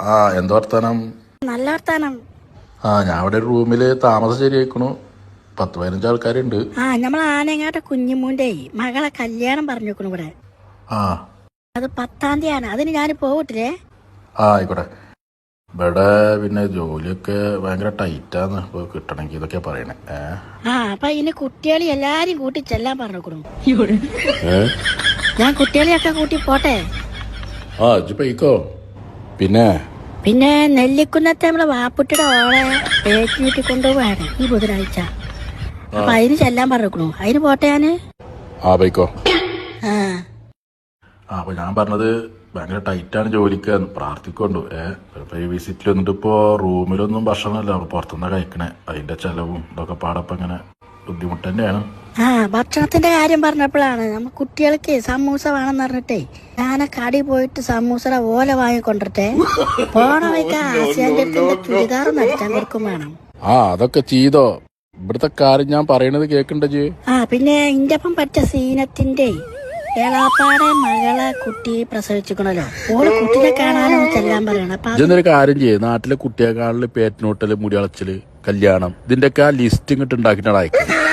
ആ എന്താ വർത്താനം? നല്ല വർത്താനം. ആ ഞാൻ ഇവിടെ ഒരു റൂമിൽ താമസം ശരിയാക്കണു പത്ത് പതിനഞ്ച് ആൾക്കാരുണ്ട്. ആ നമ്മൾ ആനങ്ങാട്ടെ കുഞ്ഞിമൂന്റെ മകളെ കല്യാണം പറഞ്ഞു പറഞ്ഞേക്കണു ഇവിടെ. ആ. അത് പത്താം തീയതിയാണ്. അതിന് ഞാൻ പോകട്ടില്ലേ ആ ആയിക്കോട്ടെ. ഇവിടെ പിന്നെ ജോലിയൊക്കെ ഭയങ്കര ടൈറ്റാന്ന് ഇപ്പൊ കിട്ടണമെങ്കിൽ ഇതൊക്കെ പറയണേ. ഏ? ആ അപ്പൊ ഇനി കുട്ടികളെ എല്ലാരും കൂട്ടി ചെല്ലാൻ പറഞ്ഞേക്കണു. ഏ? ഞാൻ കുട്ടികളെയൊക്കെ കൂട്ടി പോട്ടെ? ആ ഇജ്ജ് പോയിക്കോ. പിന്നെ? പിന്നെ നെല്ലിക്കുന്നത്തെ നമ്മളെ വാപ്പുട്ടിയുടെ ഓളെ പേറ്റ് വീട്ടിൽ കൊണ്ടുപോവാണ് ഈ ബുധനാഴ്ച. അപ്പൊ അതിന് ചെല്ലാൻ പറഞ്ഞു അതിന് പോട്ടെ ഞാൻ? ആ പോയിക്കോ. ആ. ആ അപ്പൊ ഞാൻ പറഞ്ഞത് ഭയങ്കര ടൈറ്റാണ് ജോലിക്ക് പ്രാർത്ഥിക്കൊണ്ടു ഏ ഇപ്പൊ ഈ വിസിറ്റിൽ വന്നിട്ട് ഇപ്പോ റൂമിലൊന്നും ഭക്ഷണമല്ല. പുറത്തുനിന്ന് കഴിക്കണേ. അതിന്റെ ചെലവും ഇതൊക്കെ പാടപ്പം ഇങ്ങനെ ബുദ്ധിമുട്ട് തന്നെയാണ്. ആ ഭക്ഷണത്തിന്റെ കാര്യം പറഞ്ഞപ്പോഴാണ് നമ്മ കുട്ടികൾക്ക് സമൂസ വേണമെന്ന് പറഞ്ഞിട്ടേ ഞാൻ കടി പോയിട്ട് സമൂസയുടെ ഓല വാങ്ങിക്കൊണ്ടിട്ടെ പോണ ചുരിദാർ നടിച്ചാൻ കൊടുക്കും വേണം. ആ അതൊക്കെ ചെയ്തോ. ഇവിടുത്തെ കാര്യം ഞാൻ പറയണത് കേക്കണ്ട ആ പിന്നെ ഇന്റപ്പം പറ്റ സീനത്തിന്റെ ഏളാപ്പാടെ മകളെ കുട്ടി പ്രസവിച്ചിക്കണല്ലോ ഓൾ കുട്ടിനെ കാണാനോ ചെല്ലാൻ പറയണം. അപ്പൊ കാര്യം ചെയ്യ്. നാട്ടിലെ കുട്ടിയെക്കാളിൽ പേറ്റിനോട്ടൽ മുടിയളച്ചിൽ കല്യാണം ഇതിന്റെ ഒക്കെ ആ ലിസ്റ്റ് ഇങ്ങോട്ട് ഉണ്ടാക്കിയിട്ടാണ് അയക്കുന്നത്